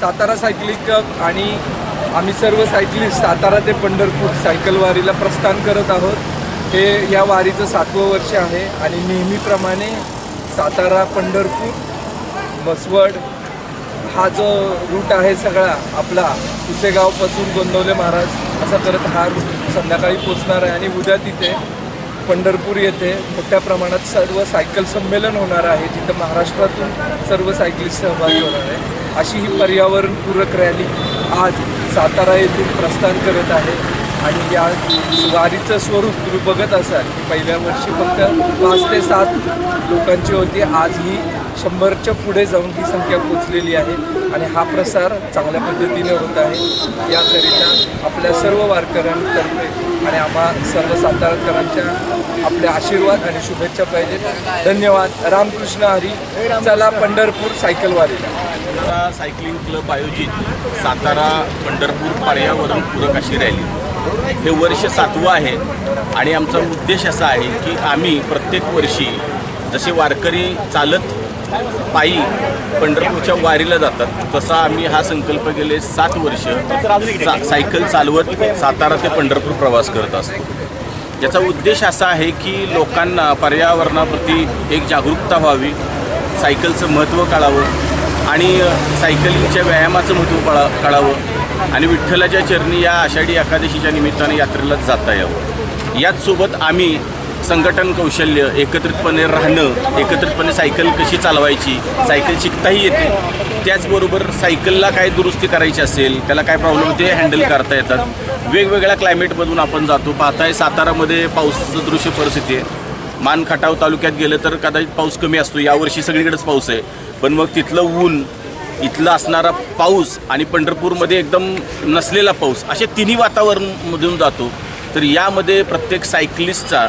Satara cycling club आणि आम्ही सर्व सायकलिस्ट सातारा ते पंढरपूर सायकल वारीला प्रस्थान करत आहोत. हे या वारीचं सातवं वर्ष आहे आणि नेहमीप्रमाणे सातारा पंढरपूर मसवड हा जो रूट आहे सगळा आपला पुसेगावपासून गोंदवले महाराज असा करत हा रूट संध्याकाळी पोचणार आहे आणि उद्या तिथे पंढरपूर येथे मोठ्या प्रमाणात सर्व सायकल संमेलन होणार आहे जिथं महाराष्ट्रातून सर्व सायकलिस्ट सहभागी होणार आहे. अशी ही पर्यावरणपूरक रॅली आज सातारा येथून प्रस्थान करत आहे आणि या वारीचं स्वरूप तुम्ही बघत असाल की पहिल्या वर्षी फक्त पाच ते सात लोकांची होती आज ही शंभरच्या पुढे जाऊन ही संख्या पोचलेली आहे आणि हा प्रसार चांगल्या पद्धतीने होत आहे. याकरिता आपल्या सर्व वारकऱ्यांतर्फे आणि आम्हा सर्व सातारकरांच्या आपल्या आशीर्वाद आणि शुभेच्छा पाहिजेत. धन्यवाद. रामकृष्ण हरी. चला पंढरपूर सायकलवारीला सातारा सायकलिंग क्लब आयोजित सातारा पंढरपूर पर्यावरण पूरक अशी रॅली. हे वर्ष सातवं आहे आणि आमचा उद्देश असा आहे की आम्ही प्रत्येक वर्षी जसे वारकरी चालत पायी पंढरपूरच्या वारीला जातात. तसा आम्ही हा संकल्प गेले सात वर्ष सा सायकल चालवत सातारा ते पंढरपूर प्रवास करत असतो. याचा उद्देश असा आहे की लोकांना पर्यावरणाप्रती एक जागरूकता व्हावी सायकलचं महत्त्व कळावं आणि सायकलिंगच्या व्यायामाचं महत्त्व कळा कळावं आणि विठ्ठलाच्या चरणी या आषाढी एकादशीच्या निमित्ताने यात्रेला जाता यावं. याचसोबत आम्ही संघटन कौशल्य एकत्रितपणे राहणं एकत्रितपणे सायकल कशी चालवायची सायकल शिकताही येते. त्याचबरोबर सायकलला काय दुरुस्ती करायची असेल त्याला काय प्रॉब्लेम ते हँडल करता येतात. वेगवेगळ्या क्लायमेटमधून आपण जातो. पाहताय सातारामध्ये पाऊस दृश्य परिस्थिती आहे. मान खटाव तालुक्यात गेलं तर कदाचित पाऊस कमी असतो. यावर्षी सगळीकडेच पाऊस आहे. पण मग तिथलं ऊन इथलं असणारा पाऊस आणि पंढरपूरमध्ये एकदम नसलेला पाऊस असे तिन्ही वातावरणमधून जातो. तर यामध्ये प्रत्येक सायकलिस्टचा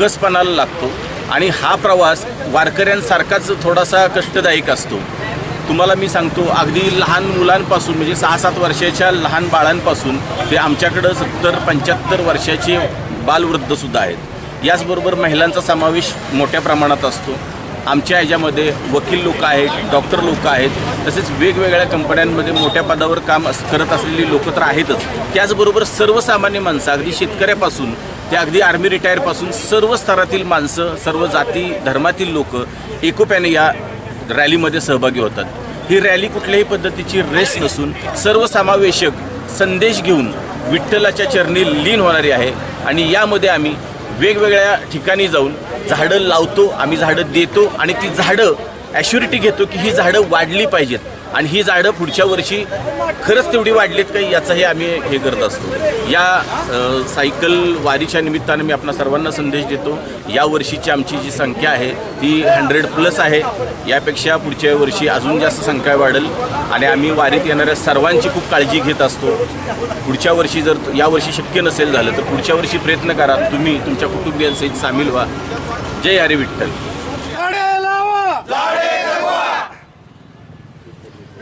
कसपणाला लागतो. आणि हा प्रवास वारकऱ्यांसारखाच थोडासा कष्टदायक असतो. तुम्हाला मी सांगतो अगदी लहान मुलांपासून म्हणजे सहा सात वर्षाच्या लहान बाळांपासून ते आमच्याकडं सत्तर पंच्याहत्तर वर्षाचे बालवृद्धसुद्धा आहेत. याचबरोबर महिलांचा समावेश मोठ्या प्रमाणात असतो. आमच्या ह्याच्यामध्ये वकील लोक आहेत डॉक्टर लोक आहेत तसेच वेगवेगळ्या कंपन्यांमध्ये मोठ्या पदावर काम करत असलेली लोक तर आहेतच. त्याचबरोबर सर्वसामान्य माणसं अगदी शेतकऱ्यापासून ते अगदी आर्मी रिटायरपासून सर्व स्तरातील माणसं सर्व जाती धर्मातील लोक एकोप्याने या रॅलीमध्ये सहभागी होतात. ही रॅली कुठल्याही पद्धतीची रेस नसून सर्वसमावेशक संदेश घेऊन विठ्ठलाच्या चरणी लीन होणारी आहे आणि यामध्ये आम्ही वेगवेगळ्या ठिकाणी जाऊन झाडं लावतो आम्ही झाडं देतो आणि ती झाडं ॲश्युरिटी घेतो की ही झाडं वाढली पाहिजेत. आणि ही झाडं पुढच्या वर्षी खरंच तेवढी वाढलीत का याचंही आम्ही हे करत असतो. या सायकल वारीच्या निमित्तानं मी आपणा सर्वांना संदेश देतो. या वर्षीची आमची जी संख्या आहे ती हंड्रेड प्लस आहे. यापेक्षा पुढच्या वर्षी अजून जास्त संख्या वाढेल. आणि आम्ही वारीत येणाऱ्या सर्वांची खूप काळजी घेत असतो. पुढच्या वर्षी जर यावर्षी शक्य नसेल झालं तर पुढच्या वर्षी प्रयत्न करा. तुम्ही तुमच्या कुटुंबियांसहित सामील व्हा. जय हरी विठ्ठल.